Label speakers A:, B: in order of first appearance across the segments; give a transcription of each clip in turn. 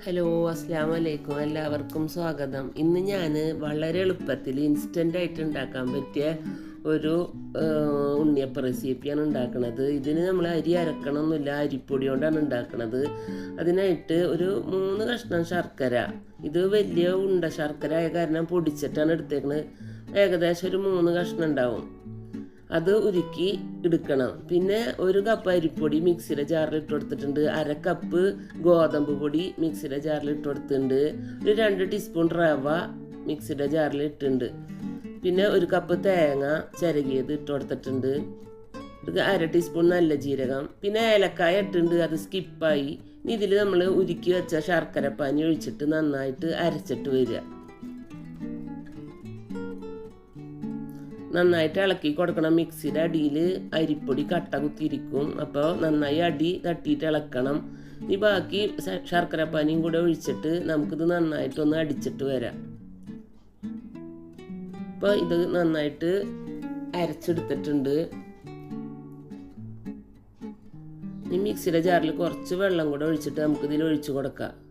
A: Hello അസ്സാം വലൈക്കും എല്ലാവർക്കും സ്വാഗതം. ഇന്ന് ഞാൻ വളരെ എളുപ്പത്തിൽ ഇൻസ്റ്റന്റ് ആയിട്ട് ഉണ്ടാക്കാൻ പറ്റിയ ഒരു ഉണ്ണിയപ്പ റെസിപ്പിയാണ് ഉണ്ടാക്കുന്നത് ഇതിന് നമ്മൾ അരി അരക്കണമെന്നില്ല അരിപ്പൊടി കൊണ്ടാണ് ഉണ്ടാക്കുന്നത് അതിനായിട്ട് ഒരു മൂന്ന് കഷ്ണം ശർക്കര. ഇത് വലിയ ഉണ്ട ശർക്കര ആയ കാരണം പൊടിച്ചിട്ടാണ് എടുത്തേക്കുന്നത് ഏകദേശം ഒരു മൂന്ന് കഷ്ണം ഉണ്ടാവും. അത് ഉരുക്കി എടുക്കണം. പിന്നെ ഒരു കപ്പ് അരിപ്പൊടി മിക്സിയുടെ ജാറിൽ ഇട്ട് കൊടുത്തിട്ടുണ്ട്. അര കപ്പ് ഗോതമ്പ് പൊടി മിക്സിയുടെ ജാറിൽ ഇട്ട് കൊടുത്തിട്ടുണ്ട്. ഒരു രണ്ട് ടീസ്പൂൺ റവ മിക്സിയുടെ ജാറിൽ ഇട്ടുണ്ട് പിന്നെ ഒരു കപ്പ് തേങ്ങ ചിരകിയത് ഇട്ട് കൊടുത്തിട്ടുണ്ട്. ഒരു അര ടീസ്പൂൺ നല്ല ജീരകം. പിന്നെ ഏലക്കായ ഇട്ടിട്ടുണ്ട്. അത് സ്കിപ്പായി ഇതിൽ നമ്മൾ ഉരുക്കി വെച്ച ശർക്കര പാനി ഒഴിച്ചിട്ട് നന്നായിട്ട് അരച്ചിട്ട് വരിക. നന്നായിട്ട് ഇളക്കി കൊടുക്കണം. മിക്സിയുടെ അടിയിൽ അരിപ്പൊടി കട്ട കുത്തിയിരിക്കും. അപ്പോൾ നന്നായി അടി തട്ടിയിട്ട് ഇളക്കണം. ഈ ബാക്കി ശർക്കര പാനിയും കൂടെ ഒഴിച്ചിട്ട് നമുക്കിത് നന്നായിട്ടൊന്ന് അടിച്ചിട്ട് വരാം. ഇപ്പോൾ ഇത് നന്നായിട്ട് അരച്ചെടുത്തിട്ടുണ്ട്. ഈ മിക്സിയുടെ ജാറിൽ കുറച്ച് വെള്ളം കൂടെ ഒഴിച്ചിട്ട് നമുക്കിതിൽ ഒഴിച്ചു കൊടുക്കാം.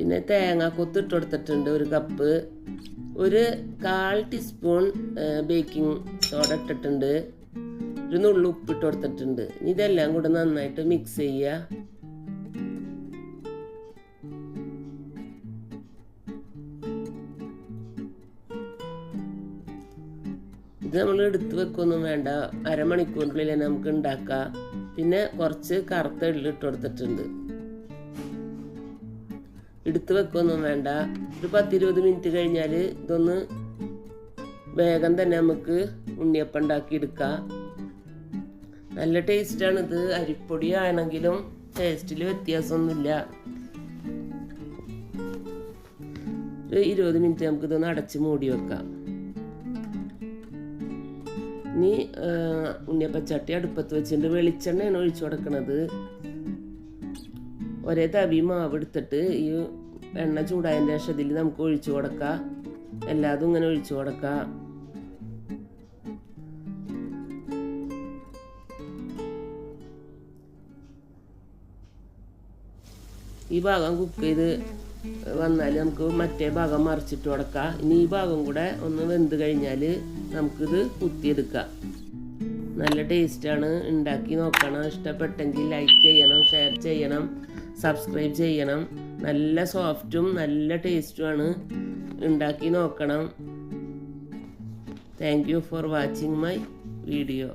A: പിന്നെ തേങ്ങ കൊത്ത് ഇട്ട് കൊടുത്തിട്ടുണ്ട് ഒരു കപ്പ്. ഒരു കാൽ ടീസ്പൂൺ ബേക്കിംഗ് സോഡ ഇട്ടിട്ടുണ്ട്. ഒരു നുള്ളു ഉപ്പിട്ട് കൊടുത്തിട്ടുണ്ട് ഇനി ഇതെല്ലാം കൂടെ നന്നായിട്ട് മിക്സ് ചെയ്യുക ഇത് നമ്മൾ എടുത്തു വെക്കൊന്നും വേണ്ട. അരമണിക്കൂറിനുള്ളിൽ തന്നെ നമുക്ക് ഉണ്ടാക്കാം. പിന്നെ കുറച്ച് കറുത്ത എള്ളിട്ട് കൊടുത്തിട്ടുണ്ട് എടുത്ത് വെക്കൊന്നും വേണ്ട. ഒരു പത്തിരുപത് മിനിറ്റ് കഴിഞ്ഞാൽ ഇതൊന്ന് വേഗം തന്നെ നമുക്ക് ഉണ്ണിയപ്പം ഉണ്ടാക്കി എടുക്കാം. നല്ല ടേസ്റ്റാണ് ഇത്. അരിപ്പൊടി ആണെങ്കിലും ടേസ്റ്റിൽ വ്യത്യാസമൊന്നുമില്ല ഒരു ഇരുപത് മിനിറ്റ് നമുക്ക് ഇതൊന്ന് അടച്ച് മൂടി വെക്കാം. ഇനി ഉണ്ണിയപ്പച്ചട്ടി അടുപ്പത്ത് വെച്ചിട്ട് വെളിച്ചെണ്ണയാണ് ഒഴിച്ചു കൊടുക്കണത്. ഒരേ തവി മാവ് എടുത്തിട്ട് ഈ എണ്ണ ചൂടായതിന്റെ ശേഷം ഇതിൽ നമുക്ക് ഒഴിച്ചു കൊടുക്കാം. എല്ലാതും ഇങ്ങനെ ഒഴിച്ചു കൊടുക്കാം. ഈ ഭാഗം കുക്ക് ചെയ്ത് വന്നാൽ നമുക്ക് മറ്റേ ഭാഗം മറിച്ചിട്ട് കൊടുക്കാം. ഇനി ഈ ഭാഗം കൂടെ ഒന്ന് വെന്ത് കഴിഞ്ഞാൽ നമുക്കിത് കുത്തിയെടുക്കാം. നല്ല ടേസ്റ്റാണ് ഉണ്ടാക്കി നോക്കണം. ഇഷ്ടപ്പെട്ടെങ്കിൽ ലൈക്ക് ചെയ്യണം ഷെയർ ചെയ്യണം. സബ്സ്ക്രൈബ് ചെയ്യണം. നല്ല സോഫ്റ്റും നല്ല ടേസ്റ്റുമാണ് ഉണ്ടാക്കി നോക്കണം. Thank you for watching my video